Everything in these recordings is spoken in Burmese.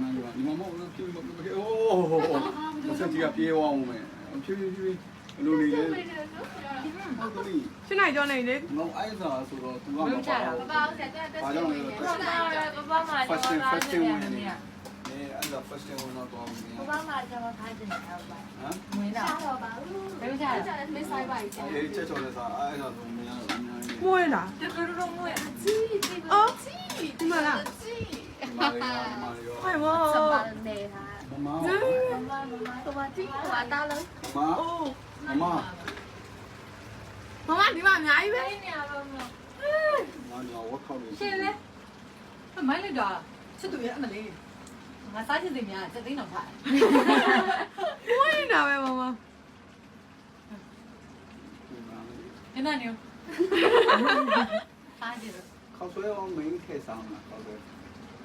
မှန်ပါဒီမှာမဟုတ်ဘူးဖြူဖြူဖြူအိုးဆက်ကြီးကပြေးသွားအောင်မယ်ဖြူဖြူဖြူဘယ်လိုနေလဲဟုတ်တယ်ရှင်းနိုင်ကြောနေလေငေါအိုက်စာဆိုတော့ तू ကမပါဘူးဘာလို့ဆက်တက်တက်ဘာကြောင့်လဲဘာမှဘာမှ first ကျွန် time တော် first က time ဝင်ဝင်နေနေရအဲအဲ့ဒါ first time ဝင်တော့တော့မြင်ဘာမှကျွန်တော်ထားချင်တယ်ဟုတ်ပါဟမ်ဝင်တော့တော့ပါဘူးဘယ်လိုချလဲမင်းဆိုင်ပါကြီးအေးချက်ချော်လဲစာအဲ့ဒါဆိုမြင်ရအများကြီးမွေးလားတူတူတူမွေးကြီးဒီအော်ကြီးဒီမှာလားကြီးဒီ မှာလေးဒီမှာလေးရောဟဲ့မောစပါနေတာမမမမမမတော့ပါတီဟိုအတားလုံးမအိုးမမမမဒီမှာအများကြီးပဲဘယ်နေရာတော့မငါညဝက်ခေါက်နေရှင်းလေအမိုင်းလိုက်တာချစ်သူရဲ့အမလေးငါစားချင်တယ်များစက်သိန်းတော့ထားမွေးနေတာပဲမမနင်နာနေ စားကြည့်တော့ခေါက်ဆွဲအောင် main ထဲဆောင်တာခေါက်ဆွဲ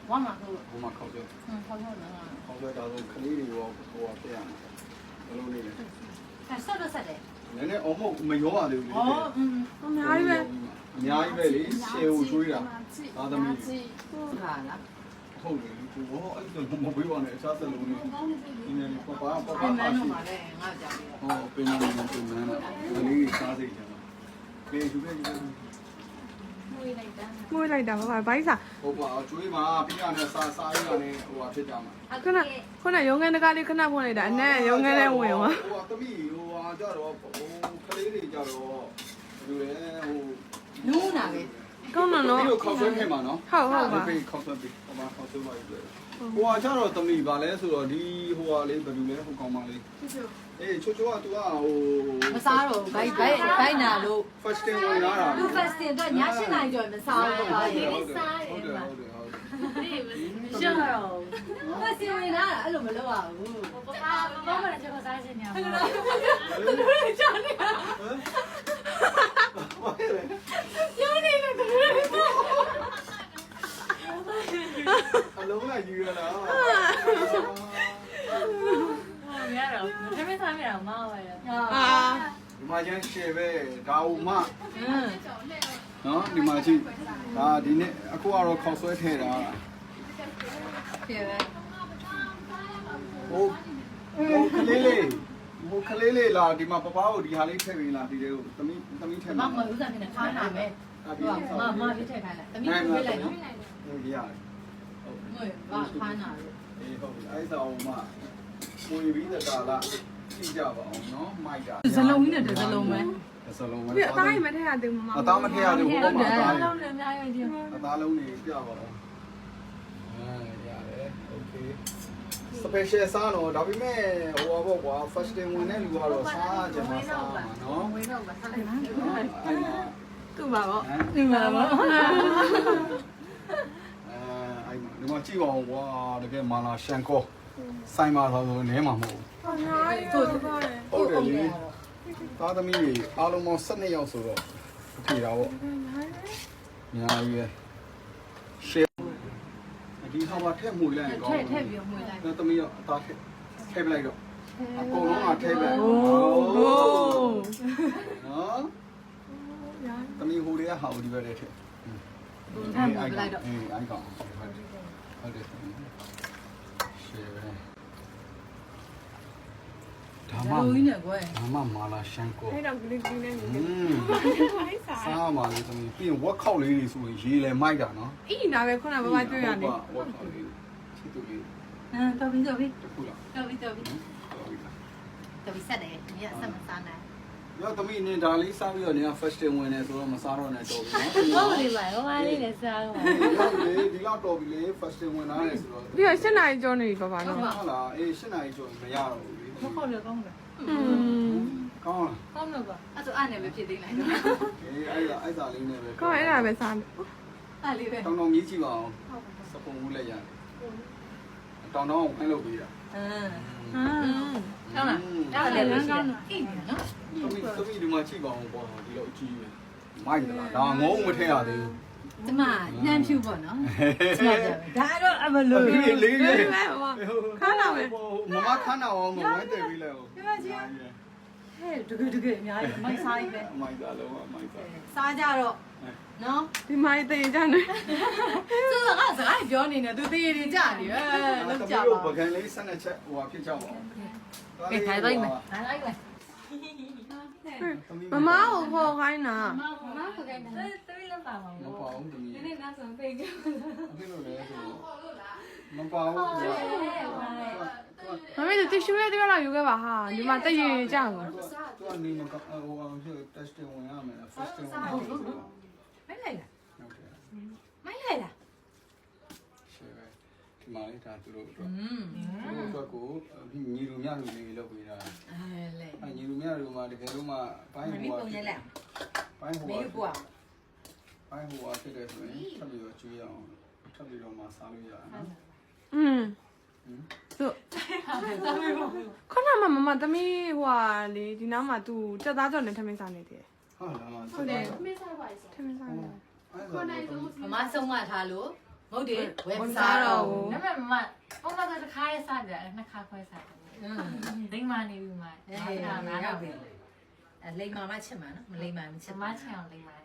ဝမ်းမှာဆိုဟိုမှာခေါက်ဆွဲဟမ်ထောက်ထောက်နာခေါက်ဆွဲဒါဆိုခလေးတွေရောဟိုဟာပြရမယ်ဘယ်လိုနေလဲဆက်ဆက်တော့ဆက်တယ်နည်းနည်းအမဟုတ်မရောပါသေးဘူးလေအော်อืมအများကြီးပဲအများကြီးပဲလေရှယ်ကိုချွေးတာသားသမီးကြီးဟုတ်လားလားဟုတ်တယ်သူဘောအဲ့ဒါမပေးပါနဲ့အခြားစလုံးနေဒီနေ့ပပပပအမပါန်းရှိတော့ပါလေငါကြောက်ပြီးတော့ဟောပင်နေနေပင်နေဒီလေးစားစိတ်ကြမှာပြေသူပဲဒီ မွေးလိုက်တာမွေးလိုက်တာဘာဘိုက်စာဟုတ်ပါကျွေးမှာပြီးရတယ်စားစားရရတယ်ဟိုဟာဖြစ်ကြမှာခုနခုနရုံငန်းတကားလေးခဏဖွင့်လိုက်တာအနက်ရုံငန်းနဲ့ဝင်သွားဟိုဟာတမီဟိုဟာကြတော့ဟိုကလေးတွေကြတော့ဘယ်လိုလဲဟိုနူးနာပဲ ကောင်းတော့နော်ဒီလိုခေါက်ဆွဲခဲ့မှာနော်ဟုတ်ဟုတ်ပါဒီခေါက်ဆွဲပြီးဟိုမှာခေါက်ဆွဲပါပြီဟိုဟာကြတော့တမီပါလဲဆိုတော့ဒီဟိုဟာလေးဘယ်လိုလဲဟိုကောင်မလေးအေးချိုချိုက तू ကဟိုမစားတော့ဘိုက်ဘိုက်ဘိုက်နာလို့ first time ဝင်လာတာလူဖက်စတင်တော့ည၈နာရီကျော်မစားဘူးပါလေဟုတ်တယ်ဟုတ်တယ်ဟုတ်တယ်ဟုတ်တယ်ရှင်းတော့ဖက်စတင်ဝင်လာအဲ့လိုမလုပ်ရဘူးဘာဘာမှကျွန်တော်စားချင်တယ်အလုံးလိုက်ယူ ရလားဟောရတော့ဒါပေမဲ့စားမြတာမဟုတ်ရအာဒီမှာကျန်ရှယ်ပဲဒါဦးမอืมနော်ဒီမှာကြည့်ဒါဒီနေ့အခုကတော့ခေါက်ဆွဲထဲတာပြေပဲဟိုဟိုကလေးလေးဟိုကလေးလေးလာဒီမှာပပကိုဒီဟာလေးထည့်ပေးလားဒီတွေကိုသမီးသမီးထည့်မမဥစ္စာနဲ့ခါနာမယ်အဟိုမမပြထည့်ခိုင်းလိုက်တမီးပြေးလိုက်နော်ဟုတ်ရတယ် ငွေဘာခါနာလို့အေးဟုတ်ပြီအဲ့ဒါအောင်မပွေပြီးတဲ့ကာလကြည့်ကြပါအောင်နော်မိုက်တာဇလုံးကြီးနဲ့တစ်စလုံးပဲတစ်စလုံးပဲအသားရမထည့်ရသေးဘူးမမအသားမထည့်ရသေးဘူးဟုတ်တယ်အလုံးနဲ့အများကြီးကြီးအသားလုံးတွေပြပါအောင်အဲရတယ် okay special စားတော့ဒါပေမဲ့ဟိုဘောကွာ first day ဝင်တဲ့လူကတော့စားကြမှာစားမှာနော်ဝင်တော့မစားဘူးသူ့ပါပေါ့သူ့ပါပေါ့ ဒီမှာကြည့်ပါဦးကွာတကယ်မာလာရှန်ကောဆိုင်မှာဆိုတော့နဲမှာမဟုတ်အများကြီးပဲပေါ့လေဘူးဟုတ်တယ်လေသားသမီးတွေအားလုံးပေါင်း12ယောက်ဆိုတော့ထီတာပေါ့အများကြီးပဲရှယ်ဒီဟာမှာထည့်မှုလိုက်ရင်ကောင်းထည့်ထည့်ပြီးမွေလိုက်တော့သမီးရောအသားထည့်ထည့်ပလိုက်တော့အကုန်လုံးကထည့်ပလိုက်โอ้နော်သမီးဟိုတွေကဟာဟိုဒီဘက်တည်းထည့်ထည့်မလိုက်တော့အေးအိုင်ကောင် ဟုတ်တယ်ဟုတ်တယ်ရှယ်ပဲဒါမှလူကြီးနဲ့ကွယ်ဒါမှမာလာရှန်ကိုအဲ့တော့ဂလီဂလီနဲ့နေอืတယ်มဘိုက်စာစားမှာလေသမီးပြီးရင်ဝက်ခောက်လေးတွေဆိုရင်ရေလေမိုက်တာနော်အီနာပဲခုနကဘာတွေ့ရနေဝက်ခောက်လေးချစ်သူလေးဟမ်တော်ပြီတော်ပြီတစ်ခုလားတော်ပြီတော်ပြီတော်ပြီလားတော်ပြီဆက်တယ်ညဆက်မစားနိုင် ရောသမီးနင်ဒါလေးစားပြီးတော့နင်က fasting ဝင်နေဆိုတော့မစားတော့နဲ့တော်ပြီနော်ဟုတ်လေပါဟိုပါလေးလည်းစားအောင်ပါလေဒီလောက်တော်ပြီလေ fasting ဝင်လာတယ်ဆိုတော့ပြီးတော့7နာရီကျော်နေပြီပါပါနော်ဟုတ်လားအေး7နာရီကျော်မရတော့ဘူးလေမဟုတ်လေကောင်းတယ်อืมကောင်းလားကောင်းတော့ပါအဲ့ဆိုအဲ့နဲ့ပဲဖြစ်သေးလိုက်တော့အေးအဲ့ဒါအဲ့ဒါလေးနဲ့ပဲကောင်းအဲ့ဒါပဲစားမယ်အဲ့လေးပဲတောင်းတောင်းကြီးကြည့်ပါအောင်စပုံဦးလည်းရတယ်တောင်းတောင်းအောင်ဖိုင်းလုပ်ပေးတာအင်းဟုတ်လားတော်တယ်လမ်းကောင်းလားအေးနော် သမီးသမီးဒီမှာကြည့်ပါအောင်ပေါ့ဒီလိုအကြီးပဲမိုက်သလားဒါငုံမထည့်ရသေးဘူးဒီမှာနှမ်းဖြူပေါ့နော်ကျမပြောဒါတော့အမလို့လေးလေးလေးလေးပဲပါခါလာမယ်မမခန်းတော်အောင်မဝဲတယ်ပြီးလဲဟုတ်ဒီမှာကြည့်ဟဟဲ့တကယ်တကယ်အများကြီးမိုက်စားကြီးပဲအမိုက်သားလုံးအမိုက်သားစားကြတော့နော်ဒီမိုင်းတေးကြနေသူကငါစကားပြောနေတယ်သူတည်နေကြနေအဲလောက်ကြတို့ပပါကံလေးဆက်နှစ်ချက်ဟိုဖြစ်ကြပါဦးကဲထိုင်လိုက်မယ်ထိုင်လိုက်မယ် မမကိုခေါ်ခိုင်းတာမမခခိုင်းတာသူလည်းပါမှာမပေါ့ပါဘူးတမီးဒီနေ့နောက်ဆုံးဖိတ်ကြအဖြစ်လို့လဲဆိုမပါဘူးမမေတို့တီရှူလေးတစ်ခါတော့ယူခဲ့ပါဟာဒီမှာတက်ရင်ကြအောင်သူကနေမကဟိုအောင်ဖြစ် testing ဝင်ရမယ်လား first time ဝင်ရမယ်ဆိုတော့မိုက်လိုက်လားဟုတ်တယ်မိုက်လိုက်လားရှယ်ပဲဒီမှာလေးဒါသူတို့အတွက်อืมသူတို့အတွက်ကိုဒီညီလူမြလူလေးလောက်ပေးတာအဲလေအဲညီလူ မြလူမှာတကယ်လို့မှဘိုင်း မ ဟို င်း ဟာ ပုံရက်လက် ဘိုင်းဟို မေး ဟာ ယူကွာ ဘိုင်းဟိုဟာဖြစ်တယ်ဆိုရင်ထပ်ပြီးတော့ကျွေးရအောင်ထပ်ပြီးတော့မှစားလို့ရတယ်နော် อืมသူခဏမှမမသမီးဟိုဟာလေဒီနားမှာ तू တက်သားကြော်နေထမင်းစားနေတယ် ဟုတ်လားမ ဟုတ်တယ် မင်းစားပါစေ ထမင်းစားနေ အဲ့ဒါတော့ မမဆုံးမထားလို့မ ဟုတ်တယ်ဝယ်မမစားစားတော့တော့ဘူးဒါပေမဲ့မမပုံမှန်ဆိုတစ်ခါရဲစားကြတယ်နှစ်ခါခွဲစားတယ်ဒိမ့်မနေပြီမအေးအဲ့ဒါနားရတော့ပြီအဲလိမ္မာမချစ်မှာနော်မလိမ္မာမချချစ်မမှာချင်အောင်ဒိမ့်မနေ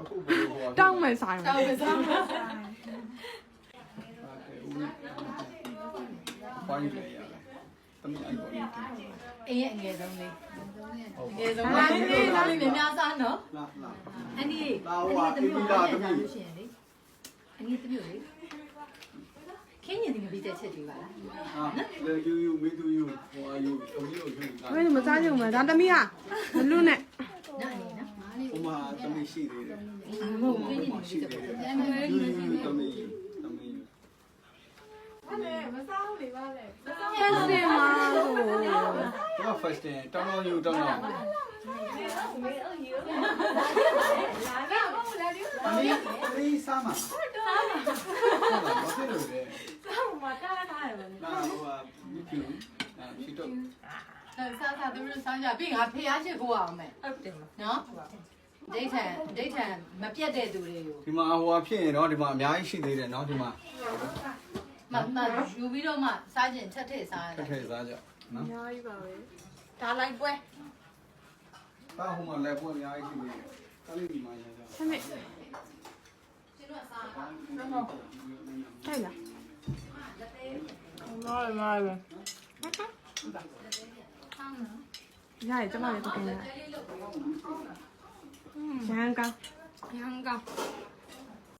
အခုဘယ်လိုဟိုဟာတောင်းမယ်ဆိုင်မယ်ဘိုင်းလေးရ တယ်တမီးအိုက်ပေါ်လေးအင်းရဲ့အငယ်ဆုံးလေးဟုတ်အငယ်ဆုံးလေးလေးသားလေးများများစားနော်လာလာအန်ဒီလာဟိုဟာအီလာတမီးလို့ရှိရင်လေအန်ဒီတမျိုးလေခင်းရင်ဒီမပြီးတဲ့ချက်တွေပါလားဟာလေယူယူမီတူယူဟိုဟာယူအမီကိုယူမင်းမစားကြဘူးမဒါသမီးကမလူနဲ့နော်အနေနော်ဟိုမှာတမီရှိသေးတယ်မဟုတ်ခင်းရင်ဒီမပြီးတဲ့ယူယူတမီ first day မှာလို့တော့ first day တောင်းတော့ယူတောင်းတော့မင်းမင်းစားမှာဘာဖြစ်လို့လဲလာဟိုဟာမြဖြူအာဖြူတော့ဆောက်ဆောက်သူတို့ဆောင်းကြပြီးငါဖျားရှစ်ကိုအောင်မယ်ဟုတ်တယ်နော်ဒိဋ္ဌံဒိဋ္ဌံမပြတ်တဲ့သူတွေကိုဒီမှာဟိုဟာဖြစ်ရင်တော့ဒီမှာအများကြီးရှိသေးတယ်နော်ဒီမှာ မမယူပြီးတော့မှစားခြင်းချက်ထည့်စားရထတာက်ထဲစားကြနော်အများကြီးပါပဲဒါလိုက်ပွဲဘာဟိုမှာလက်ပွင့်အများကြီးရှိသေးတယ်ကလေးဒီမှာရကြဆမေထိုက်လားမားမားပဲရရကျမလည်းတကယ်ရရန်ကောင်းရန်ကောင်းရ